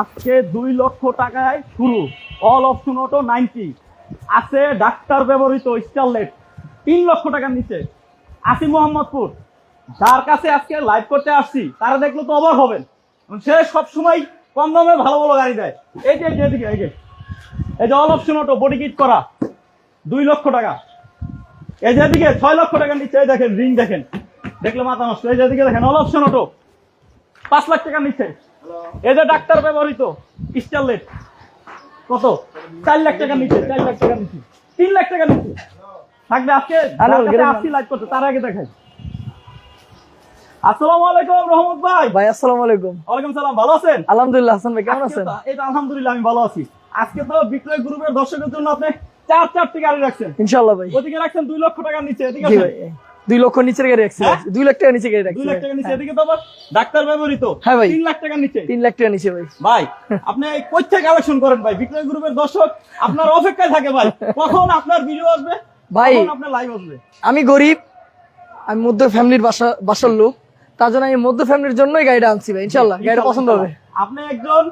আজকে দুই লক্ষ টাকায় শুরু। All option auto ninety. আছে ডাক্তার ব্যবহৃত স্টারলেট তিন লক্ষ টাকার নিচে। আসি মোহাম্মদপুর। যার কাছে আজকে লাইভ করতে আসছি, তারা দেখলে তো অবাক হবেন। সে সবসময় কম দামে ভালো ভালো গাড়ি দেয়। এই যে এদিকে এই যে এই যে। All option auto body kit করা। দুই লক্ষ টাকা। এই যে এদিকে, ছয় লক্ষ টাকার নিচে, এই দেখেন রিং দেখেন। দেখলে মাথা নষ্ট। এই যে দেখেন অল অপশন অটো পাঁচ লাখ টাকার নিচে। এই যে ডাক্তার ব্যবহৃত স্টারলেট কত? চার লাখ টাকার নিচে চার লাখ টাকার নিচে। তিন লাখ টাকার নিচে। থাকবে আজকে? আসছি লাইভ করতে তার আগে দেখাই। আসসালামু আলাইকুম রহমত ভাই। ভাই আসসালামু আলাইকুম। ওয়ালাইকুম সালাম ভালো আছেন? আলহামদুলিল্লাহ হাসান ভাই কেমন আছেন? তো- আলহামদুলিল্লাহ আমি ভালো আছি। আজকে তো বিক্রয় গ্রুপের জন্য আপনি চার চারটি গাড়ি রাখছেন। ইনশাআল্লাহ ভাই। ওদিকে রাখছেন দুই লক্ষ টাকার নিচে এদিকে দুই লক্ষ নিচের গাড়ি হ্যাঁ? দুই লাখ টাকা নিচে গাড়ি দুই লাখ। টাকার নিচে হ্যাঁ। এদিকে তো আবার ডাক্তার ব্যবহৃত। হ্যাঁ ভাই। তিন লাখ টাকার নিচে। তিন লাখ টাকা নিচে ভাই। ভাই আপনি কই থেকে কালেকশন করেন ভাই? বিক্রয় গ্রুপের দর্শক আপনার অপেক্ষায় থাকে ভাই। কখন আপনার ভিডিও আসবে? ভাই। আপনার লাইভ আসবে? আমি গরিব আমি মধ্য ফ্যামিলির বাসা বাসার লোক। তার জন্য আমি মধ্য ফ্যামিলির জন্যই গাড়িটা আনছি ভাই ইনশাআল্লাহ। গাড়িটা পছন্দ হবে। আপনি একজন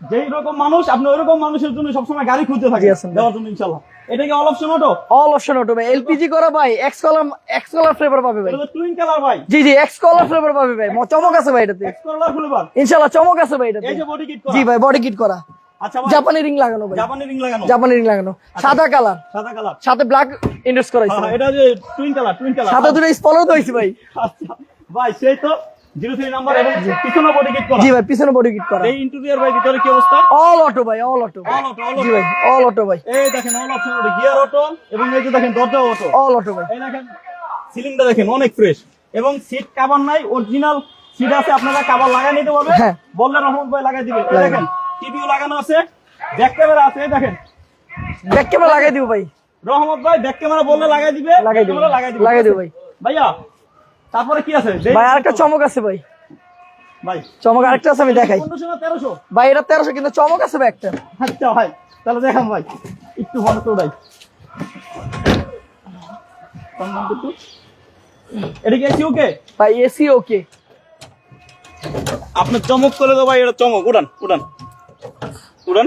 যেই রকম মানুষ আপনি ওই রকম মানুষের জন্য সবসময় গাড়ি খুঁজতে থাকেন জি, দেওয়ার জন্য ইনশাল্লাহ এটা কি all option auto all option auto ভাই। এলপিজি করা ভাই। X colour X colour flavour পাবে ভাই। টুইন কালার ভাই। জি জি এক্স কলার ফ্লেভার পাবে ভাই। চমক আছে ভাই এটাতে। এক্স কালার ফ্লেভার ইনশাআল্লাহ চমক আছে ভাই এটাতে। এই যে বডি কিট জি ভাই বডি কিট করা। আচ্ছা জাপানি রিং লাগানো ভাই। জাপানি রিং লাগানো। জাপানি রিং লাগানো। সাদা কালার সাদা কালার সাথে ব্ল্যাক ইন্ডাস করাইছে হ্যাঁ, এটা যে টুইন কালার টুইন কালার সাদা দুটো স্পলও তো হয়েছে ভাই। আচ্ছা ভাই সেই তো নাম্বার এবং পিছনে বডি কিট করা। জি ভাই পিছনে বডি কিট করা। এই ইন্টেরিয়র ভাই ভিতরে কি অবস্থা? অল অটো ভাই all auto all auto ji ভাই অল অটো ভাই। এই দেখেন all option auto gear auto এবং এই যে দেখেন দরজা অটো অল অটো ভাই। এই দেখেন সিলিংটা দেখেন অনেক ফ্রেশ এবং সিট কাভার নাই অরিজিনাল সিট আছে আপনারা কাভার লাগাই নিতে পারবেন। হ্যাঁ। বললে রহমত ভাই লাগাই দিবে। এই দেখেন টিভিও লাগানো আছে ব্যাক ক্যামেরা আছে এই দেখেন। ব্যাক ক্যামেরা লাগাই দিব ভাই। রহমত ভাই ব্যাক ক্যামেরা বললে লাগাই দিবে লাগাই দিব। লাগাই দিবে। লাগাই দিব ভাই। ভাইয়া তারপরে কি আছে? ভাই আরেকটা চমক আছে ভাই। ভাই চমক আরেকটা আছে আমি দেখাই। ভাই এটা তেরোশো কিন্তু চমক আছে ভাই একটা। আচ্ছা ভাই তাহলে দেখাম ভাই। একটু ভালো তো ভাই এটা কি এসি ওকে ভাই এসি ওকে আপনার চমক করে তো ভাই এটা চমক। উড়ান উড়ান উড়ান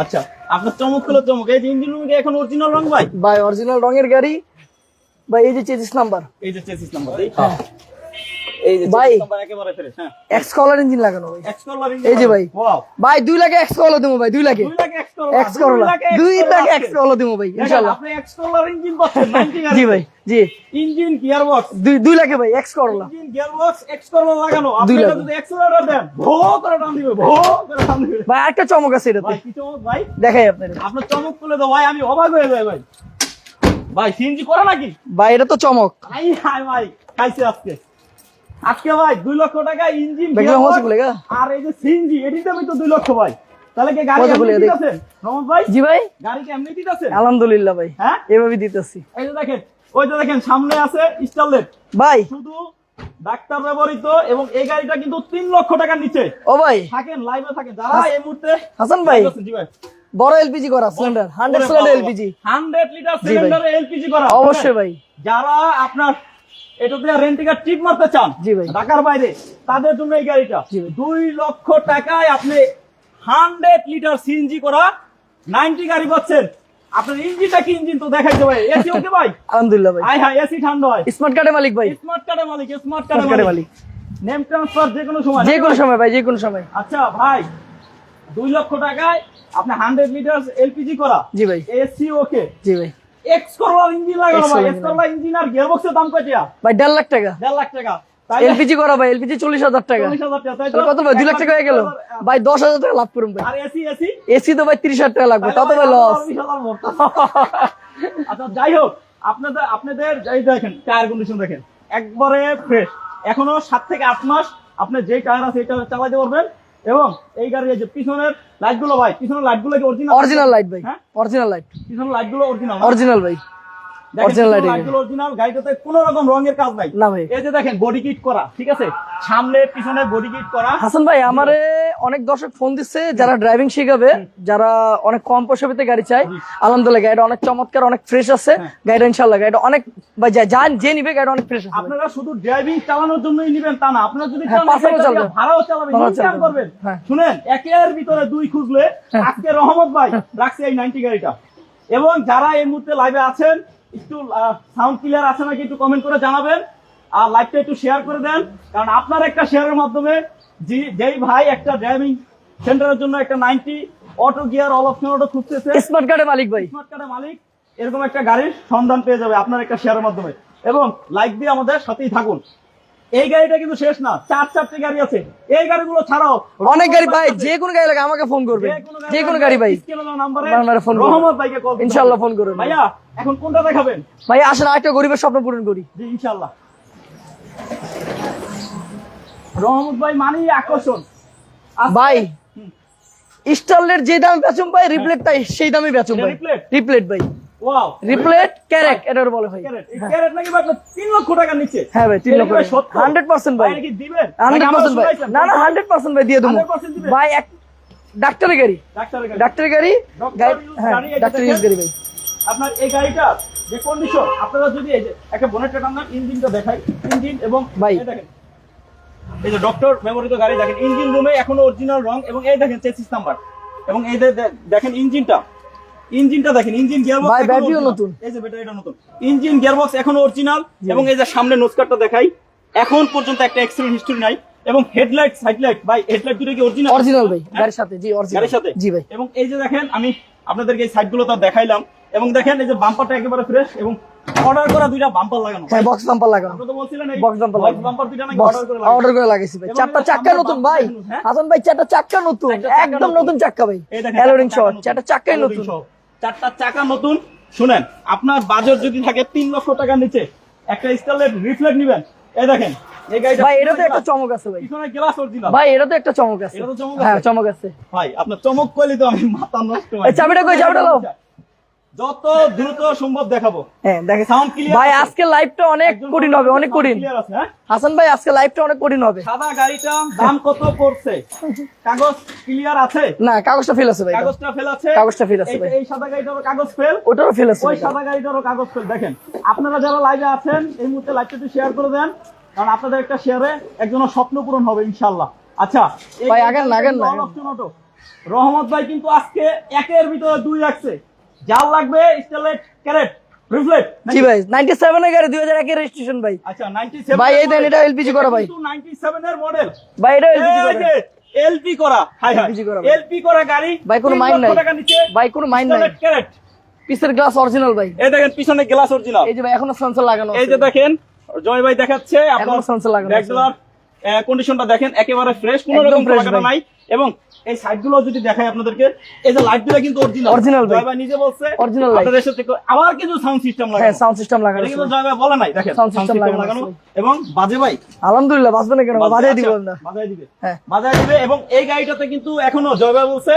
আচ্ছা আপনার চমক করলে চমক। এই ইঞ্জিন রুম এখন অরিজিনাল রং ভাই? ভাই অরিজিনাল রঙের গাড়ি ভাই এই যে নাম্বার এই যে চেসিস নাম্বার এই যে ভাই। নাম্বার একেবারে ফ্রেশ হ্যাঁ। এক্স কলার ইঞ্জিন লাগানো ভাই। এক্স কলার এই যে ভাই। ওয়াও ভাই দুই লাখে এক্স কলার দেবো ভাই দুই লাখে। দুই lakh x colour X Corolla দুই লাখে এক্স কলার দেবো ভাই ইনশাল্লাহ। আপনি এক্স কলার ইঞ্জিন পাচ্ছেন 90 জি ভাই জি। ইঞ্জিন গিয়ার বক্স দুই দুই লাখে ভাই X colour engine gearbox X colour লাগানো আপনি দুই এটা লাখ। যদি এক্সেলারেটর দেন ভো করে টান দিবে ভো করে টান দিবে। ভাই একটা চমক আছে এটাতে। ভাই কি চমক ভাই? দেখাই আপনার আপনার চমক করলে তো ভাই আমি অবাক হয়ে যাই ভাই। ভাই সিএনজি করে নাকি? ভাই এটা তো চমক। আই হাই ভাই খাইছে আজকে। আজকে ভাই দুই লক্ষ টাকা ইঞ্জিন? আর এই যে সিএনজি এটির দামই তো দুই লক্ষ ভাই। তাহলে কি গাড়ি এমনি দিতেছেন? রহমত ভাই জি ভাই। গাড়ি কি এমনি দিতেছেন? আলহামদুলিল্লাহ ভাই হ্যাঁ? এভাবে দিতেছি। এই যে দেখেন ওই যে দেখেন সামনে আছে স্টারলেট ভাই। শুধু ডাক্তার ব্যবহৃত এবং এই গাড়িটা কিন্তু তিন লক্ষ টাকার নিচে। ও ভাই। থাকেন লাইভে থাকেন। যারা এই মুহূর্তে হাসান ভাই। জি ভাই। বড় এলপিজি করা cylinder hundred cylinder LPG 100 litre. সিলিন্ডারে LPG করা অবশ্যই ভাই। যারা আপনার এটাতে রেন্টিকার টিপ মারতে চান। ঢাকার বাইরে তাদের জন্য এই গাড়িটা। দুই লক্ষ টাকায় আপনি হান্ড্রেড লিটার সিএনজি করা নাইনটি গাড়ি পাচ্ছেন। আপনার ইঞ্জিনটা কি ইঞ্জিন তো দেখাইতে ভাই। এসি ওকে ভাই? আলহামদুলিল্লাহ ভাই। হ্যাঁ এসি ঠান্ডা হয়। স্মার্ট কার্ডের মালিক ভাই। স্মার্ট কার্ডের মালিক স্মার্ট মালিক। মালিক। নেম ট্রান্সফার যে কোনো সময়। যে কোনো সময় ভাই যে কোনো সময়। আচ্ছা ভাই দুই লক্ষ টাকায় আপনি হান্ড্রেড লিটার এলপিজি করা। জি ভাই। এসি ওকে জি ভাই। এক্স করলার ইঞ্জিন লাগানো ভাই এক্স করলার ইঞ্জিন আর গিয়ারবক্সের দাম কয়টা ভাই দেড় লাখ টাকা। দেড় লাখ টাকা। এলপিজি করা ভাই এলপিজি চল্লিশ হাজার টাকা। চল্লিশ হাজার টাকা তাই তো? কত ভাই দুই লাখ টাকা হয়ে গেল। ভাই দশ হাজার টাকা লাভ করুন ভাই। আর এসি এসি এসি তো ভাই তিরিশ হাজার টাকা লাগবে তত ভাই লস আচ্ছা যাই হোক আপনাদের আপনাদের এই দেখেন টায়ার কন্ডিশন দেখেন। একবারে ফ্রেশ এখনও সাত থেকে আট মাস আপনি যে টায়ার আছে এটা চালাতে পারবেন। এবং এই গাড়ির যে পিছনের লাইটগুলো ভাই পিছনের লাইটগুলো কি অরিজিনাল অরিজিনাল লাইট ভাই হ্যাঁ? অরিজিনাল লাইট পিছনের লাইটগুলো অরিজিনাল অরিজিনাল ভাই। Original light অরিজিনাল গাড়িটাতে কোনো রকম রঙের কাজ নাই। না ভাই। এই যে দেখেন বডি কিট করা ঠিক আছে? সামনে পিছনে বডি কিট করা। হাসান ভাই আমারে অনেক দর্শক ফোন দিচ্ছে যারা ড্রাইভিং শিখাবে যারা অনেক কম পয়সা পেতে গাড়ি চায়। আলহামদুলিল্লাহ গাড়িটা অনেক চমৎকার অনেক ফ্রেশ আছে। হ্যাঁ। গাড়িটা ইনশাল্লাহ গাড়িটা অনেক ভাই যা- যা নিবে গাড়িটা অনেক ফ্রেশ আছে। আপনারা শুধু ড্রাইভিং চালানোর জন্যই নিবেন তা না। আপনারা যদি হ্যাঁ, ভাড়াও চালাবেন ইনকাম করবেন। হ্যাঁ। শুনেন একের ভিতরে দুই খুঁজলে আজকে রহমত ভাই রাখছে এই নাইনটি গাড়িটা। এবং যারা এই মুহূর্তে লাইভে আছেন একটু সাউন্ড ক্লিয়ার আছে নাকি একটু কমেন্ট করে জানাবেন। আর লাইভটা একটু শেয়ার করে দেন। কারণ আপনার একটা শেয়ারের মাধ্যমে যেই ভাই একটা ড্রাইভিং সেন্টারের জন্য একটা ninety auto gear all option auto খুঁজতেছে। স্মার্ট কার্ডের মালিক ভাই। স্মার্ট কার্ডের মালিক এরকম একটা গাড়ির সন্ধান পেয়ে যাবে আপনার একটা শেয়ারের মাধ্যমে। এবং লাইক দিয়ে আমাদের সাথেই থাকুন। এই গাড়িটা কিন্তু শেষ না। চার চারটে গাড়ি আছে। এই গাড়িগুলো ছাড়াও অনেক গাড়ি ভাই যে কোনো গাড়ি লাগে আমাকে ফোন করবে যে কোনো গাড়ি ভাই। নাম্বারে ফোন রহমত ভাইকে কল ইনশাআল্লাহ ফোন করবেন। ভাইয়া এখন কোনটা দেখাবেন? ভাই আসেন আরেকটা গরিবের স্বপ্ন পূরণ করি। জি ইনশাআল্লাহ। রহমত ভাই মানেই আকর্ষণ। ভাই হুম। স্টারলের যে দামে বেচুম ভাই রিপ্লেটটা সেই দামে বেচুম ভাই। রিপ্লেট? রিপ্লেট ভাই। ওয়াও রিপ্লেট ক্যারেক এটার বলে ভাই। ক্যারেট নাকি ভাই আপনার লক্ষ টাকার নিচে? হ্যাঁ ভাই, তিন লক্ষ কি ভাই টাকা। সত্য? 100% ভাই। নাকি দিবেন? হান্ড্রেড নাকি আমরা পার্সেন্ট ভাই। না না হান্ড্রেড পার্সেন্ট ভাই দিয়ে দেবো। ভাই এক ডাক্তারের গাড়ি। ডাক্তারের গাড়ি। ডাক্তারের গাড়ি Doctor গাড়ি use হ্যাঁ গাড়ি, এই যে ডাক্তার ইউজ দেখেন। গাড়ি ভাই। আপনার এই গাড়িটা যে কন্ডিশন আপনারা যদি এই যে একটা বনেটটা টানান ইঞ্জিনটা দেখাই। ইঞ্জিন এবং ভাই। এই দেখেন। এই যে ডক্টর ব্যবহৃত গাড়ি দেখেন ইঞ্জিন রুমে এখনও অরিজিনাল রং এবং এই দেখেন চেসিস নাম্বার এবং এই দেখেন ইঞ্জিনটা। ইঞ্জিনটা দেখেন ইঞ্জিন গিয়ারবক্স ভাই, ব্যাটারিও নতুন। এই যে ব্যাটারিটা নতুন। ইঞ্জিন গিয়ারবক্স এখনও অরিজিনাল এবং এই যে সামনে নোজকারটা দেখাই এখন পর্যন্ত একটা অ্যাক্সিডেন্ট হিস্টরি নাই এবং হেডলাইট সাইডলাইট ভাই হেডলাইট দুটো কি অরিজিনাল অরিজিনাল ভাই গাড়ির সাথে জি অরিজিনাল গাড়ির সাথে? জি ভাই। এবং এই যে দেখেন আমি আপনাদেরকে এই সাইডগুলো তো দেখাইলাম এবং দেখেন এই যে বাম্পারটা একেবারে ফ্রেশ এবং অর্ডার করা দুইটা বাম্পার লাগানো। হ্যাঁ বক্স বাম্পার লাগানো। আপনি তো বলছিলেন এই বক্স বাম্পার লাগানো। বাম্পার দুইটা নাকি অর্ডার করে লাগানো অর্ডার করে লাগাইছি ভাই। চারটা চাক্কা নতুন ভাই। হ্যাঁ? হাসান ভাই চারটা চাক্কা নতুন। একদম নতুন। চাক্কা ভাই। এই দেখেন অ্যালোরিং শট নতুন। চারটা Coloring নতুন। চারটা চাকা নতুন। শুনেন আপনার বাজার যদি থাকে তিন লক্ষ টাকার নিচে একটা স্টাইলের রিফ্লেক্ট নিবেন। এই দেখেন ভাই এটা তো একটা চমক আছে ভাই। গ্লাস অরিজিনাল ভাই এটা তো একটা চমক আছে। এটা তো চমক হ্যাঁ চমক আছে। ভাই আপনার চমক কইলে তো আমি মাথা নষ্ট চাবিটা কই, চাবিটা দাও। যত দ্রুত সম্ভব দেখাবো। হ্যাঁ দেখে সাউন্ড ক্লিয়ার ভাই আজকে লাইভটা অনেক কঠিন হবে অনেক কঠিন। হ্যাঁ? হাসান ভাই আজকে লাইভটা অনেক কঠিন হবে। সাদা গাড়িটা দাম কত পড়ছে? কাগজ ক্লিয়ার আছে? না কাগজটা ফেল আছে ভাই কাগজটা ফেল আছে? কাগজটা fail আছে ভাই। এই সাদা গাড়িটারও কাগজ ফেল ওটারও ফেল আছে ওই সাদা গাড়িটারও কাগজ ফেল দেখেন আপনারা যারা লাইভে আছেন এই মুহূর্তে লাইভটা একটু শেয়ার করে দেন কারণ আপনাদের একটা শেয়ারে একজনের স্বপ্ন পূরণ হবে ইনশাল্লাহ আচ্ছা ভাই, আগেন আগেন না। রহমত ভাই কিন্তু আজকে একের ভিতরে দুই রাখছে। যার লাগবে স্টেলেট ক্যারেট রিফ্লেক্ট জি ভাই 97 এর গাড়ি 2001 এর রেজিস্ট্রেশন ভাই। আচ্ছা 97 ভাই, এই দেন, এটা LPG করা ভাই। 97 এর মডেল ভাই এটা এলপিজি করে। এলপি করা। High high. LPG করা ভাই। এলপি করা গাড়ি ভাই, কোনো মাইন্ড নাই। ভাই কোনো মাইন্ড নাই। ক্যারেট। পিসের গ্লাস অরিজিনাল ভাই। এই দেখেন পিছনে গ্লাস অরিজিনাল এই যে ভাই এখনও সেন্সর লাগানো এই যে দেখেন জয় ভাই দেখাচ্ছে আপনার sensor লাগানো কন্ডিশনটা দেখেন একেবারে ফ্রেশ কোনো রকম ভাই। নাই। এবং এই সাইডগুলো যদি দেখাই আপনাদেরকে এই যে লাইটগুলো কিন্তু অরিজিনাল Original ভাই। ভাই নিজে বলছে Original light। আপনাদের সাথে আবার কিছু সাউন্ড সিস্টেম লাগানো। হ্যাঁ সাউন্ড সিস্টেম লাগানো আছে কিন্তু জয় ভাই বলে নাই দেখেন সাউন্ড সিস্টেম লাগানো এবং বাজে ভাই। আলহামদুলিল্লাহ বাঁচবে না কেন? বাজাই দিব আচ্ছা, আমরা বাজায় দিবে। হ্যাঁ। বাজায় দিবে এবং এই গাড়িটাতে কিন্তু এখনও জয় ভাই বলছে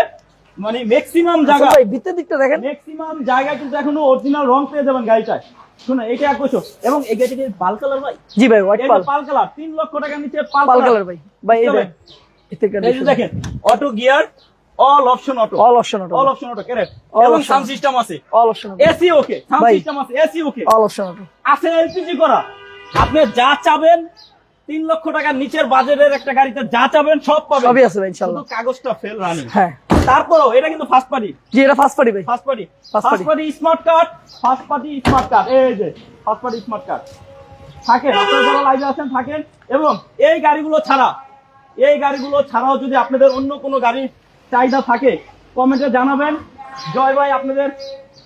মানে ম্যাক্সিমাম হাসান জায়গা ভাই ভিতরের দিকটা দেখেন। ম্যাক্সিমাম জায়গায় কিন্তু এখনও অরিজিনাল রং পেয়ে যাবেন গাড়িটায়। শুনে এটা এক বছর। এবং এই গাড়িটা পাল কালার ভাই? জি ভাই হোয়াইট পাল। পাল কালার তিন লক্ষ টাকার নিচে পাল কালার। ভাই। ভাই এই দেখেন auto gear all option auto all option auto all option auto carat এবং সাউন্ড সিস্টেম আছে। All option auto AC okay sound system আছে AC okay all option auto আছে এলপিজি করা। আপনি যা চাবেন তিন লক্ষ টাকার নিচের বাজেটের একটা গাড়িতে যা চাবেন সব পাবেন। সবই আছে ইনশাআল্লাহ কাগজটা ফেল রানিং হ্যাঁ। তারপরেও এটা কিন্তু ফার্স্ট পার্টি জি এটা ফার্স্ট পার্টি ভাই। First party first party smart card first party smart card এই যে ফার্স্ট পার্টি স্মার্ট কার্ড থাকেন আপনারা যারা লাইভে আছেন থাকেন। এবং এই গাড়িগুলো ছাড়া এই গাড়িগুলো ছাড়াও যদি আপনাদের অন্য কোনো গাড়ির চাহিদা থাকে, কমেন্টে জানাবেন। জয় ভাই, আপনাদের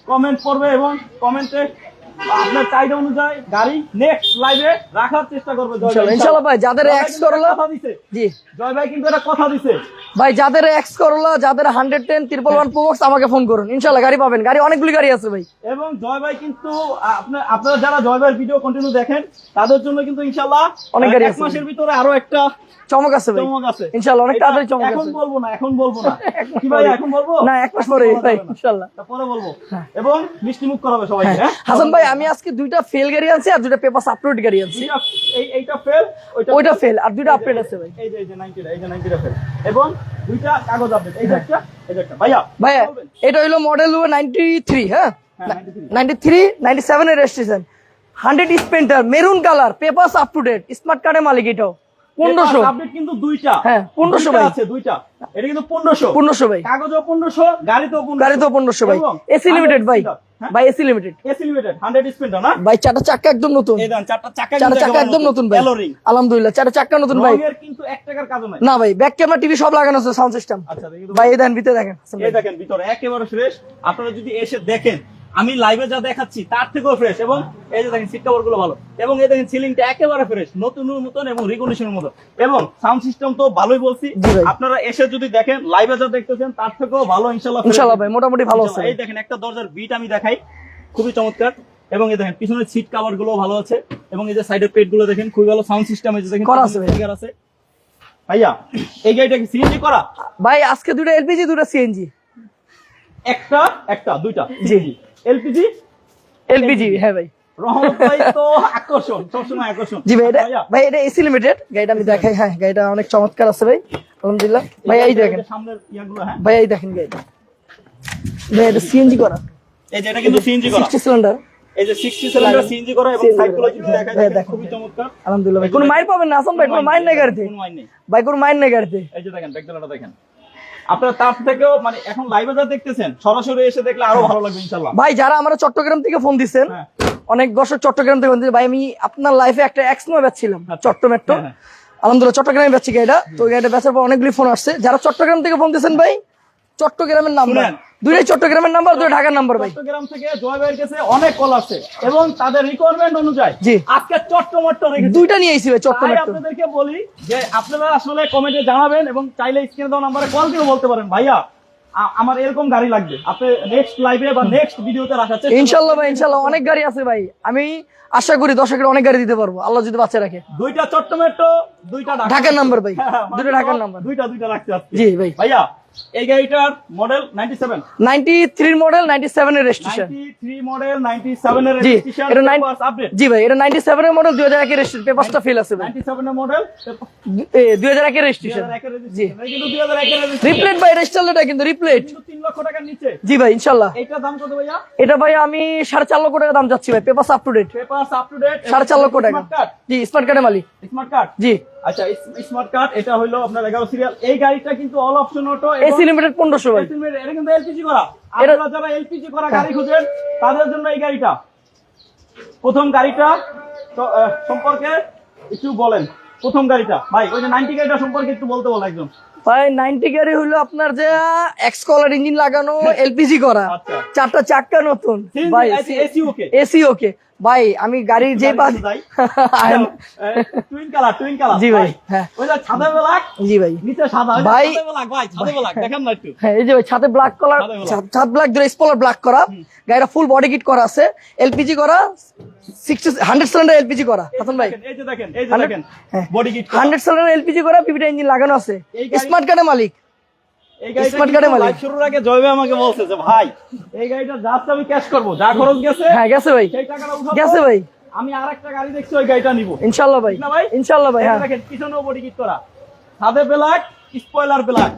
কমেন্ট করবে এবং কমেন্টে আপনার চাহিদা অনুযায়ী গাড়ি নেক্সট লাইভে রাখার চেষ্টা করবে ইনশাআল্লাহ ইনশাআল্লাহ ভাই যাদের এক্স করলা জি। জয় ভাই কিন্তু একটা কথা দিছে। ভাই যাদের এক্স করলা যাদের hundred ten triple one Probox আমাকে ফোন করুন। ইনশাআল্লাহ গাড়ি পাবেন। গাড়ি অনেকগুলি গাড়ি আছে ভাই। এবং জয় ভাই কিন্তু আপনার আপনারা যারা জয় ভাইয়ের ভিডিও কন্টিনিউ দেখেন তাদের জন্য কিন্তু ইনশাল্লাহ অনেক গাড়ি এক মাসের ভিতরে আরও একটা চমক আছে ভাই। চমক আছে। ইনশাআল্লাহ অনেক তাড়াতাড়ি চমক এখন বলব না এখন বলব না। কি ভাই এখন বলব? না এক মাস পরে ভাই ইনশাআল্লাহ পরে বলব। এবং মিষ্টি মুখ করাবে সবাই হ্যাঁ? হাসান ভাই আমি আজকে দুইটা ফেল গাড়ি আনছি আর দুইটা পেপার আপলোড গাড়ি আনছি। এইটা ফেল ওইটা ফেল আর দুইটা আপডেট আছে ভাই। এই যে এই যে 90 এই যে 90 ফেল এবং দুইটা কাগজ আপডেট এই যে একটা এই যে একটা। ভাইয়া ভাইয়া এটা হইল মডেল নাইনটি থ্রি হ্যাঁ? হ্যাঁ 93 নাইনটি থ্রি নাইনটি সেভেন এর registration hundred Sprinter maroon colour paper up to date smart কার্ডের মালিক এটাও। পনেরোশো। আপডেট কিন্তু দুইটা। হ্যাঁ, 1500 দুইটা ভাই। আছে দুইটা। এটা কিন্তু 1500 পনেরোশো ভাই। কাগজও 1500 গাড়িতেও 1500 গাড়ি তো পনেরোশো ভাই। এসি লিমিটেড ভাই। হ্যাঁ? ভাই AC limited AC limited 100 Sprinter না? ভাই চারটা চাক্কা একদম নতুন। এই দেন চারটা চাকা চারটা চাকা একদম নতুন ভাই। Coloring। আলহামদুলিল্লাহ চারটা চাকা নতুন ভাই। রঙের কিন্তু 1 টাকার কাজও নাই। না ভাই ব্যাক ক্যামেরা টিভি সব লাগানো আছে সাউন্ড সিস্টেম আচ্ছা ভাই এই দেন ভিতরে দেখেন। এই দেখেন ভিতরে একেবারে ফ্রেশ আপনারা যদি এসে দেখেন আমি লাইভে যা দেখাচ্ছি তার থেকেও ফ্রেশ এবং এই যে দেখেন সিট কভারগুলো ভালো। এবং এই দেখেন সিলিংটা একেবারে ফ্রেশ নতুনের মতন এবং রিকন্ডিশনের মতো এবং সাউন্ড সিস্টেম তো ভালোই বলছি। আপনারা এসে যদি দেখেন লাইভে যা দেখতেছেন তার থেকেও ভালো ইনশাল্লাহ ভাই মোটামুটি ভালো আছে। এই দেখেন একটা দরজার বিট আমি দেখাই খুবই চমৎকার। এবং এই দেখেন পিছনের সিট কভারগুলো ভালো আছে। এবং এই যে সাইডের পেটগুলো দেখেন খুবই ভালো সাউন্ড সিস্টেম এই যে দেখেন করা আছে। আছে। ভাইয়া এই গাড়িটা কি সিএনজি করা? ভাই আজকে দুটো এলপিজি দুটো সিএনজি একটা একটা দুইটা জি। এলপিজি? এলপিজি হ্যাঁ ভাই। রহমত ভাই তো আকর্ষণ সবসময় আকর্ষণ। জি ভাই এটা ভাই এটা এসি লিমিটেড গাড়িটা আমি দেখাই হ্যাঁ গাড়িটা অনেক চমৎকার আছে ভাই আলহামদুলিল্লাহ। ভাই এই দেখেন। হ্যাঁ। ভাই এই দেখেন গাড়িটা। ভাই এটা সিএনজি করা। এই যে এটা কিন্তু সিএনজি করা। সিক্সটি সিলিন্ডার এই যে 60 সিলিন্ডার সিএনজি করা এবং CNG সাইডগুলো করা। যদি দেখা যায় খুবই চমৎকার। আলহামদুলিল্লাহ ভাই কোনো মাইর পাবেন না আসম ভাই কোনো মাইর নেই গাড়িতে। কোনো মাইন নেই। ভাই কোনো মাইর নেই গাড়িতে। এই যে দেখেন ব্যাকডালাটা দেখেন। আপনারা তার থেকেও মানে এখন লাইভে যা দেখতেছেন সরাসরি এসে দেখলে আরও ভালো লাগবে ইনশাআল্লাহ। ভাই যারা আমরা চট্টগ্রাম থেকে ফোন দিচ্ছেন হ্যাঁ। অনেক বছর চট্টগ্রাম থেকে ফোন দিচ্ছে ভাই আমি আপনার লাইফে একটা এক্সমো বেচছিলাম আচ্ছা। চট্ট মেট্রো। আলহামদুলিল্লাহ চট্টগ্রামে বেচছি গাড়িটা। তো গাড়িটা বেচার পর অনেকগুলি ফোন আসছে। যারা চট্টগ্রাম থেকে ফোন দিচ্ছেন ভাই চট্টগ্রামের নাম্বার। দুইটাই চট্টগ্রামের নাম্বার দুটো ঢাকার নাম্বার ভাই। চট্টগ্রাম থেকে জয় ভাইয়ের কাছে অনেক কল আসছে এবং তাদের রিকোয়ারমেন্ট অনুযায়ী জি। আজকে চট্টমট্ট রেখেছি। দুইটা নিয়ে আইছি ভাই চট্ট তাই আপনাদেরকে বলি যে আপনারা আসলে কমেন্টে জানাবেন এবং চাইলে স্ক্রিনে দেওয়া নাম্বারে কল করে বলতে পারেন। ভাইয়া আমার এরকম গাড়ি লাগবে। আপনি নেক্সট লাইভে বা নেক্সট ভিডিওতে রাখার চেষ্টা করবেন। ইনশাল্লাহ ভাই ইনশাল্লাহ অনেক গাড়ি আছে ভাই। আমি আশা করি দর্শকের অনেক গাড়ি দিতে পারব। আল্লাহ যদি বাচ্চা রাখে। দুইটা চট্টমেট্রো দুইটা ঢাকার। নাম্বার ভাই। হ্যাঁ, মানে ঢাকার নাম্বার দুইটা দুইটা রাখতে জি ভাই। ভাইয়া এই গাড়িটার মডেল 97 নাইনটি থ্রির মডেল নাইনটি সেভেন এর রেজিস্ট্রেশন 93 মডেল 97 এর রেজিস্ট্রেশন এটা আপডেট জি ভাই এটা নাইনটি সেভেন এর মডেল দুই হাজার একের রেজিস্ট্রেশন পেপারসটা ফেল আছে ভাই। 97 এর মডেল দুই হাজার একের রেজিস্ট্রেশন জি। কিন্তু 2001 এর রেজিস্ট্রেশন রিপ্লেট ভাই রেজিস্টারটা কিন্তু রিপ্লেট 3 লক্ষ টাকার নিচে। জি ভাই ইনশাল্লাহ। এইটার দাম কত ভাইয়া? এটা ভাই আমি সাড়ে চার লক্ষ টাকা দাম যাচ্ছি ভাই paper up to date papers up to date সাড়ে চার লক্ষ টাকা। জি স্মার্ট কার্ডের মালিক। স্মার্ট কার্ড জি। আচ্ছা স্মার্ট কার্ড এটা হলো আপনার 11 সিরিয়াল এই গাড়িটা কিন্তু all option auto AC limited 1500 ভাই এটা কিন্তু এলপিজি করা। আপনারা যারা এলপিজি করা গাড়ি খুঁজেন তাদের জন্য এই গাড়িটা। প্রথম গাড়িটা সম্পর্কে একটু বলেন। প্রথম গাড়িটা। ভাই ওই যে 90 গাড়িটা সম্পর্কে একটু বলতে বল একজন ভাই নাইনটি গাড়ি হলো আপনার যে এক্স কলার ইঞ্জিন লাগানো এলপিজি করা। আচ্ছা। চারটা চাক্কা নতুন। ভাই এসি ওকে এসি ওকে ভাই আমি গাড়ির যে পাশ জি ভাই, হ্যাঁ। জি ভাই। এই যে ছাদে ব্ল্যাক কলার ছাদ ব্ল্যাক ধরে স্পলার ব্ল্যাক। করা। গাড়িটা ফুল বডি কিট করা আছে। এলপিজি করা। সিলিন্ডার এলপিজি করা হাসান ভাই। এই যে দেখেন এই যে দেখেন হ্যাঁ। বডি কিট সিলিন্ডার এলপিজি করা পিপিটা ইঞ্জিন লাগানো আছে। স্মার্ট কার্ডের মালিক। এই মালিক। শুরুর আগে জয়বে আমাকে বলছে যে ভাই এই গাড়িটা জাস্ট আমি ক্যাশ করব যা খরচ গেছে হ্যাঁ গেছে ভাই। সেই টাকাটা উঠাবো গেছে ভাই। আমি আরেকটা গাড়ি দেখছি ওই গাড়িটা নিব। ইনশাল্লাহ ভাই। ভাই? ইনশাল্লাহ ভাই হ্যাঁ। দেখেন পিছনেও বডি কিট করা। সাদে ব্ল্যাক স্পয়লার ব্ল্যাক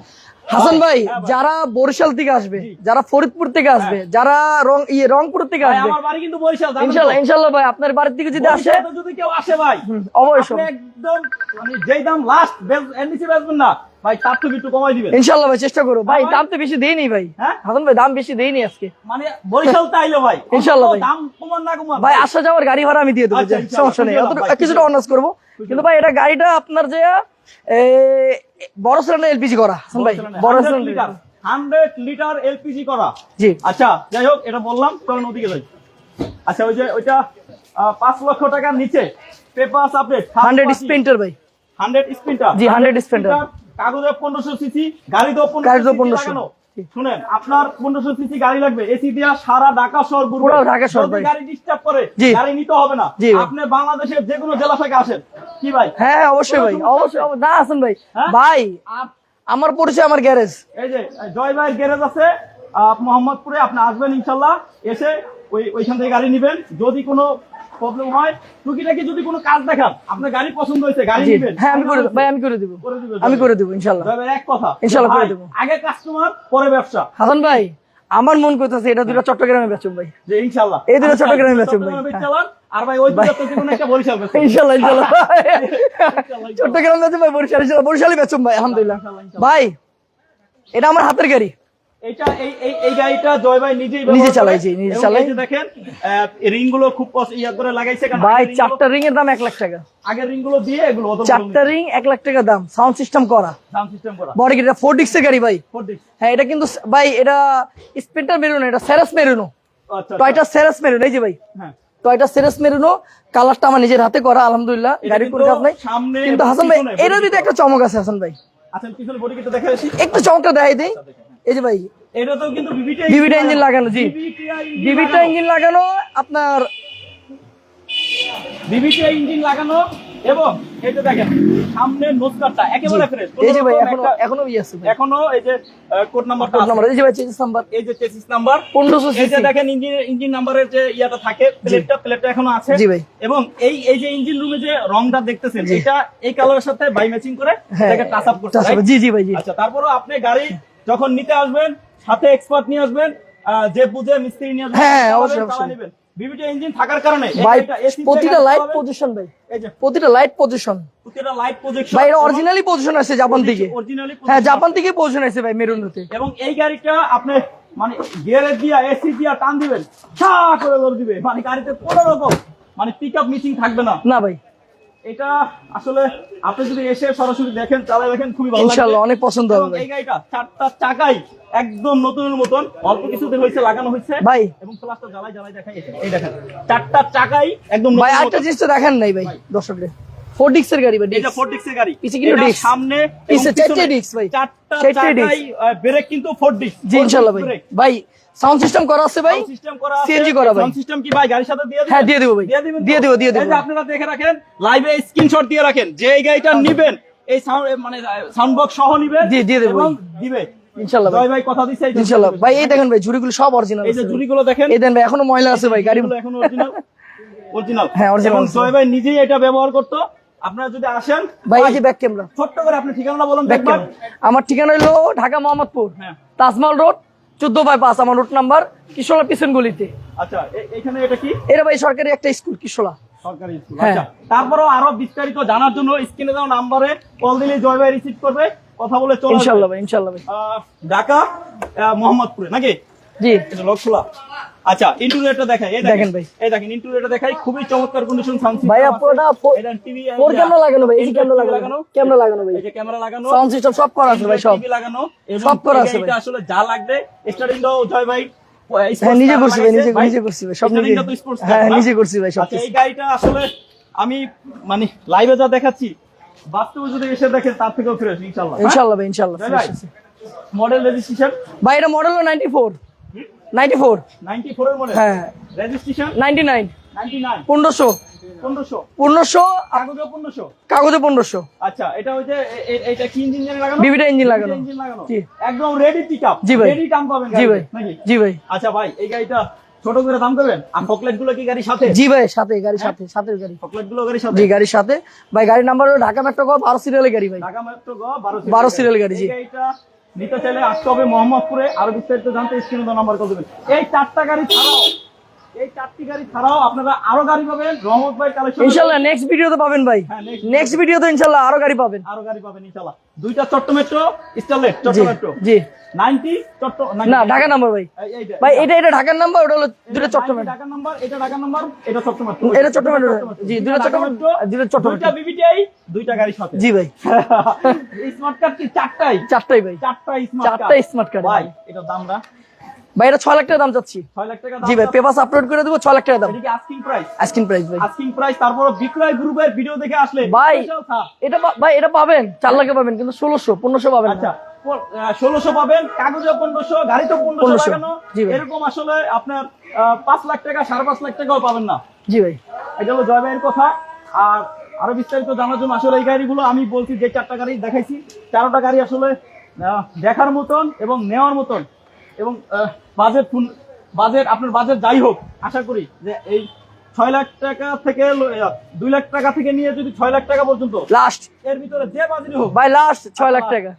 হাসান ভাই হ্যাঁ ভাই। যারা বরিশাল থেকে আসবে যারা ফরিদপুর থেকে আসবে যারা রং ইয়ে রংপুর থেকে আসবে আমার বাড়ি কিন্তু বরিশাল জানেন তো? ইনশাল্লাহ ভাই আপনার বাড়ির থেকে যদি আসে যদি কেউ আসে ভাই অবশ্যই। একদম মানে যেই দাম লাস্ট এনডিসি বেচবেন না ভাই তার থেকে একটু কমাই দিবেন। ইনশাল্লাহ ভাই চেষ্টা করো। ভাই। দাম তো বেশি ভাই। হ্যাঁ? হাসান ভাই দাম বেশি আজকে। মানে বরিশাল তাইলে ভাই। ইনশাল্লাহ ভাই। দাম কমান না কমান ভাই আসা যাওয়ার গাড়ি ভাড়া আমি দিয়ে দেবো আচ্ছা, সমস্যা নেই। কিছুটা অনার্স করব। কিন্তু ভাই এটা গাড়িটা আপনার যে বড় সিলিন্ডার এলপিজি করা ভাই বড় সিলিন্ডার। হান্ড্রেড লিটার এলপিজি করা। জি। আচ্ছা যাই হোক এটা বললাম চলেন ওদিকে যাই। আচ্ছা ওই যে ওইটা পাঁচ লক্ষ টাকার নিচে পেপার আপডেট হান্ড্রেড স্পেন্টার ভাই। হান্ড্রেড স্পিনটার জি, 100 sprinter। কাগজে পনেরোশো সিসি গাড়িতেও গাড়িতেও 1500 1500 লাগানো। শুনেন আপনার পনেরোশো সিসি গাড়ি লাগবে। এসি দিয়া সারা ঢাকা শহর পুরো ঢাকা শহর গাড়ি ডিস্টার্ব করে গাড়ি নিতে হবে না। আপনি বাংলাদেশের যে কোনো জেলা থেকে আসেন। কি ভাই? হ্যাঁ হ্যাঁ, অবশ্যই ভাই। অবশ্যই। না হাসান ভাই। হ্যাঁ? ভাই আমার পরিচয় আমার গ্যারেজ। এই যে জয় ভাইয়ের গ্যারেজ আছে। মোহাম্মদপুরে আপনি আসবেন ইনশাল্লাহ। এসে ওই ওইখান থেকে গাড়ি নেবেন। যদি কোনো প্রবলেম হয় টুকিটাকি যদি কোনো কাজ দেখান আপনার গাড়ি পছন্দ হয়েছে গাড়ি নেবেন। হ্যাঁ আমি করে ভাই আমি করে দেবো। আমি করে দেবো ইনশাল্লাহ। তবে এক কথা। ইনশাল্লাহ করে ভাই, দেবো। আগে কাস্টমার পরে ব্যবসা। হাসান ভাই আমার মন করতেছে এটা দুটো চট্টগ্রামে বেচুম ভাই। যে ইনশাল্লাহ। এই দুটো চট্টগ্রামে বেচুন ভাই। চট্টগ্রামে আর ভাই ওই দুটো তো যেকোনো একটা বরিশাল বেচুন। ইনশাল্লাহ ইনশাল্লাহ। চট্টগ্রাম বেচুম ভাই বরিশাল বেচুম ভাই আলহামদুলিল্লাহ। ভাই এটা আমার হাতের গাড়ি। এইটা এই এই এই গাড়িটা জয় ভাই নিজেই নিজে। জি, নিজে যে দেখেন রিংগুলো খুব ইয়া করে লাগাইছে ভাই চারটা রিং এর দাম লাখ টাকা। আগের রিংগুলো দিয়ে এগুলো চারটা রিং। লাখ টাকা দাম সাউন্ড সিস্টেম করা। সাউন্ড সিস্টেম করা। বডি এটা ফোর ডিক্সের গাড়ি ভাই। ডিস্ক হ্যাঁ এটা কিন্তু ভাই এটা স্পেন্টার মেরুনো এটা সেরাস মেরুনো আচ্ছা টয়টা সেরাস মেরুনো এই যে ভাই। হ্যাঁ। টয়টা সেরাস মেরুনো কালারটা আমার নিজের হাতে করা আলহামদুলিল্লাহ এটা গাড়ির কোনো নাই। কিন্তু হাসান ভাই body ভিতরে একটা চমক আছে হাসান ভাই। আচ্ছা পিছনে বডি দেখা একটু চমকটা দেখাই দেই। এই যে ভাই এটা তো কিন্তু বিবিটা ইঞ্জিন লাগানো। জি। বিবিটা ইঞ্জিন লাগানো। আপনার বিবিটা ইঞ্জিন লাগানো এবং এই যে দেখেন সামনে নোজকারটা একেবারে ফ্রেশ এই যে ভাই এখনও এখনও আছে এখনও এই যে কোড নাম্বারটা কোড নাম্বার এই যে ভাই চেঞ্জ নাম্বার এই যে চেসিস নাম্বার পনেরোশো এই যে দেখেন ইঞ্জিন ইঞ্জিন নাম্বারের যে ইয়াটা থাকে প্লেটটা প্লেটটা এখনও আছে। জি ভাই। এবং এই এই যে ইঞ্জিন রুমে যে রংটা দেখতেছেন এটা এই কালারের সাথে বাই ম্যাচিং করে হ্যাঁ। এটাকে টাচ আপ করতে জি জি ভাই জি। আচ্ছা তারপরও আপনি গাড়ি যখন নিতে আসবেন সাথে এক্সপার্ট নিয়ে আসবেন যে বুঝে মিস্ত্রি নিয়ে আসবেন হ্যাঁ, অবশ্যই, অবশ্যই। বিবিটা ইঞ্জিন থাকার কারণে প্রতিটা লাইট পজিশন ভাই। এই যে। প্রতিটা লাইট পজিশন প্রতিটা লাইট প্রজেকশন ভাই অরিজিনালি পজিশন আছে জাপান থেকে। অরিজিনালি হ্যাঁ জাপান থেকে পজিশন আছে ভাই মেরুনোতে এবং এই গাড়িটা আপনি মানে গিয়ারে দিয়া এসি দিয়া টান দিবেন ছা করে দিবে। মানে গাড়িতে কোনো রকম মানে পিক আপ মিসিং থাকবে না। না ভাই। এটা আসলে আপনি যদি এসে সরাসরি দেখেন চালাই দেখেন খুবই ভালো ইনশাআল্লাহ অনেক পছন্দ হবে। এই গাড়িটা চারটা চাকাই একদম নতুনের মতন অল্প কিছুদিন হয়েছে লাগানো হয়েছে। ভাই। এবং প্লাস্টার জ্বালাই জ্বালাই দেখাই এই দেখেন চারটা চাকাই একদম ভাই আটটা জিনিস তো দেখেন নাই ভাই। দর্শকদের। ফোর ডিক্সের গাড়ি ভাই এটা ফোর ডিক্সের গাড়ি। পিছে কিন্তু এটা সামনে পিছে চারটে পিছনে ভাই। চারটা চারটে disc। ব্রেক কিন্তু ফোর ডিস্ক জি ইনশাআল্লাহ ভাই। ভাই সাউন্ড সিস্টেম করা আছে ভাই? সিস্টেম করা CNG করা ভাই। সাউন্ড সিস্টেম কি ভাই? গাড়ির সাথে দিয়ে হ্যাঁ, দিয়ে দেবো ভাই। দিয়ে দিয়ে দেবো, দিয়ে দেবো। এই যে আপনারা দেখে রাখেন লাইভে স্ক্রিনশট দিয়ে রাখেন। যে গাড়িটা নিবেন এই সাউন্ড মানে সাউন্ড বক্স সহ নিবেন দিয়ে- দিয়ে দেবো এবং ভাই। দিবে। ইনশাআল্লাহ ভাই। ভাই কথা দিছে এই ইনশাআল্লাহ ভাই এই দেখেন ভাই ঝুড়িগুলো সব অরিজিনাল এই যে ঝুড়িগুলো দেখেন। এই দেন ভাই এখনও ময়লা আছে ভাই গাড়ি এখনও অরিজিনাল অরিজিনাল হ্যাঁ, জয় ভাই নিজেই এটা ব্যবহার করতো। আপনারা যদি আসেন ভাই এই যে ব্যাক ক্যামেরা ছোট্ট করে আপনি বলুন ব্যাক আমার ঠিকানা হলো ঢাকা মোহাম্মদপুর হ্যাঁ। তাজমহল রোড চোদ্দ বাই পাঁচ আমার রোড নাম্বার কিশোরা পিছন গলিতে। আচ্ছা এখানে এটা কি? এটা ভাই সরকারি একটা স্কুল কিশোলা। সরকারি স্কুল হ্যাঁ। আচ্ছা। তারপরেও আরও বিস্তারিত জানার জন্য স্ক্রিনে দেওয়া নাম্বারে কল দিলে জয় ভাই রিসিভ করবে কথা বলে চলে ভাই ভাই। ঢাকা মোহাম্মদপুরে নাকি? জি। আচ্ছা ইন্টুরিয়রটা দেখাই। এই দেখেন ভাই। এই দেখেন ইন্টুরিয়রটা দেখাই। খুবই চমৎকার কন্ডিশন সাউন্ড ভাই পুরোটা এটা টিভি ফোর ক্যামেরা লাগানো ভাই এই ক্যামেরা লাগানো। ক্যামেরা লাগানো ভাই। এই যে ক্যামেরা লাগানো। সাউন্ড সিস্টেম সব করা আছে ভাই সব। টিভি লাগানো। সব করা আছে ভাই। আসলে যা লাগবে স্টার্টিং দাও জয় ভাই। হ্যাঁ নিজে করছি ভাই নিজে নিজে করছি ভাই সব নিজে। হ্যাঁ নিজে করছি ভাই সব এই গাড়িটা আসলে আমি মানে লাইভে যা দেখাচ্ছি বাস্তবে যদি এসে দেখেন তার থেকেও ফ্রেশ ইনশাল্লাহ ইনশাল্লাহ ভাই ইনশাল্লাহ মডেল রেজিস্ট্রেশন ভাই এটা model ninety four ninety four. Ninety four model? হ্যাঁ। Registration ninety nine. পনেরোশো। পনেরোশো? পনেরোশো কাগজে পনেরোশো? কাগজে পনেরোশো। আচ্ছা এটা হচ্ছে এ- এ- এটা কি ইঞ্জিন লাগানো? বিবিটা ইঞ্জিন লাগানো। ইঞ্জিন লাগানো। জি। একদম রেডি পিক জি ভাই। রেডি টান পাবেন জি ভাই। জি ভাই। আচ্ছা ভাই এই গাড়িটা ছোট করে দাম করবেন? আরগুলো কি গাড়ির সাথে? জি ভাই সাথে গাড়ির সাথে সাথে গাড়ি। চকলেটগুলো গাড়ির সাথে? জি গাড়ির সাথে। ভাই গাড়ির নাম্বার হলো ঢাকা মেট্রো গো বারো সিরিয়ালের গাড়ি ভাই। ঢাকা মেট্রো গ 12 12 সিরিয়াল গাড়ি, জি। গাড়িটা নিতে চাইলে আসতে হবে মোহাম্মদপুরে। আরও বিস্তারিত জানতে স্ক্রিনে নাম্বার কল দেবেন। এই চারটা গাড়ি ছাড়াও এই চারটি গাড়ি ছাড়াও আপনারা আরও গাড়ি পাবেন। রহমত ভাই কালেকশন ইনশাল্লাহ নেক্সট ভিডিওতে পাবেন ভাই। নেক্সট ভিডিওতে ইনশাল্লাহ আরও গাড়ি পাবেন। আরও গাড়ি পাবেন ইনশাআল্লাহ দুইটা Chatta metro starlet Chatta metro G 90 Chatta না ঢাকা নাম্বার ভাই। ভাই এটা এটা ঢাকার নাম্বার ওটা হলো দুটো 90 ঢাকার নাম্বার এটা ঢাকার নাম্বার এটা চট্ট মেট্রো এটা চট্ট মেট্রো, জি, দুইটা চট্ট মেট্রো, মেট্রো, দুইটা চট্ট দুইটা মেট্রো। বিবিটিআই দুইটা গাড়ি সাথে। জি ভাই। স্মার্ট কার্ড কি? চারটাই। চারটাই ভাই। চারটা স্মার্ট চারটা smart card, ভাই ভাই। এটা দামটা? ভাই এটা ছয় লাখ টাকা দাম চাচ্ছি। 6 লাখ টাকা দাম জি ভাই পেপার আপলোড করে দেবো ছয় লাখ টাকা দাম। এটা কি আস্কিং প্রাইস আস্কিন প্রাইস ভাই। আস্কিং প্রাইস তারপর বিক্রয় গ্রুপের ভিডিও দেখে আসলে ভাই। এটা ভাই এটা পাবেন চার লাখে পাবেন কিন্তু ষোলোশো পনেরোশো পাবেন আচ্ছা ষোলোশো পাবেন কাগজে পনেরোশো গাড়ি তো পনেরোশো। 1500 লাগানো এরকম আসলে আপনার আহ, পাঁচ লাখ টাকা সাড়ে পাঁচ লাখ টাকাও পাবেন না। জি ভাই। এটা হলো জয় ভাইয়ের কথা। আর আরও বিস্তারিত জানার জন্য আসলে এই গাড়িগুলো আমি বলছি যে চারটা গাড়ি দেখাইছি। চারটা গাড়ি আসলে আহ, দেখার মতন এবং নেওয়ার মতন। এবং বাজেট বাজেট আপনার বাজেট যাই হোক আশা করি যে এই ছয় লাখ টাকা থেকে দুই লাখ টাকা থেকে নিয়ে যদি ছয় লাখ টাকা পর্যন্ত লাস্ট এর ভিতরে যে বাজেটই হোক ভাই লাস্ট ছয় লাখ টাকা।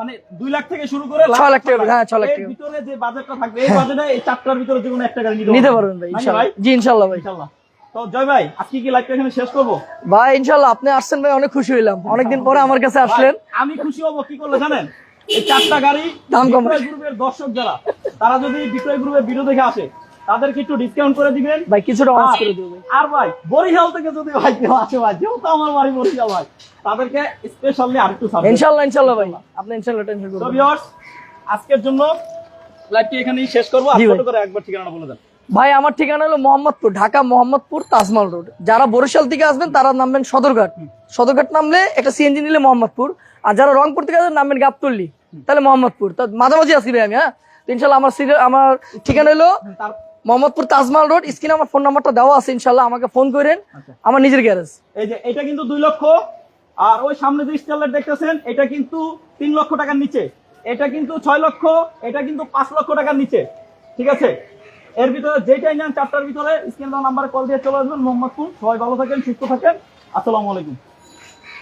মানে দুই লাখ থেকে শুরু করে ছয় লাখ টাকা, হ্যাঁ, ছয় লাখ টাকা। ভিতরে যে বাজেটটা থাকবে এই বাজেটে এই চারটার ভিতরে যে কোনো একটা গাড়ি নিতে পারবেন ভাই ভাই? জি ইনশাল্লাহ ভাই। ইনশাল্লাহ। তো জয় ভাই আজকে কি লাইভটা এখানে শেষ করব? ভাই আপনি আসছেন ভাই অনেক খুশি হইলাম। অনেকদিন পরে আমার কাছে আসলেন। আমি খুশি হব কি করলে জানেন? এই চারটা গাড়ি দাম কম। গ্রুপের দর্শক যারা তারা যদি বিক্রয় গ্রুপের ভিডিও দেখে আসে তাদেরকে একটু ডিসকাউন্ট করে দিবেন। ভাই কিছুটা আর- করে ভাই। আর ভাই বরিশাল থেকে যদি ভাই কেউ আসে ভাই যেহেতু আমার বাড়ি বরিশাল ভাই তাদেরকে স্পেশালি ভাই। আপনি ইনশাল্লাহ টেনশন তো ভিউয়ার্স আজকের জন্য লাইভটি এখানেই শেষ করব। আর ছোট করে একবার ঠিকানা বলে দেন। ভাই আমার ঠিকানা হলো মোহাম্মদপুর ঢাকা মোহাম্মদপুর তাজমহল রোড। যারা বরিশাল থেকে আসবেন তারা নামবেন সদরঘাট। সদরঘাট নামলে একটা সিএনজি নিলে মোহাম্মদপুর। আর যারা রংপুর থেকে আসবেন নামবেন গাবতল্লি তাহলে মোহাম্মদপুর। তো মাঝামাঝি আসি ভাই আমি হ্যাঁ? তো ইনশাল্লাহ আমার সিরিয়াল আমার ঠিকানা হলো মোহাম্মদপুর তাজমহল রোড। স্ক্রিনে আমার ফোন নাম্বারটা দেওয়া আছে ইনশাল্লাহ আমাকে ফোন করেন। আচ্ছা। আমার নিজের গ্যারেজ এই যে এটা কিন্তু দুই লক্ষ। আর ওই সামনে যে স্টেলার দেখতেছেন এটা কিন্তু তিন লক্ষ টাকার নিচে। এটা কিন্তু ছয় লক্ষ এটা কিন্তু পাঁচ লক্ষ টাকার নিচে। ঠিক আছে? এর ভিতরে যেটাই নেন চারটার ভিতরে স্ক্রিন নাম্বারে কল দিয়ে চলে আসবেন। মোহাম্মদপুর। সবাই ভালো থাকেন, সুস্থ থাকেন। আসসালামু আলাইকুম।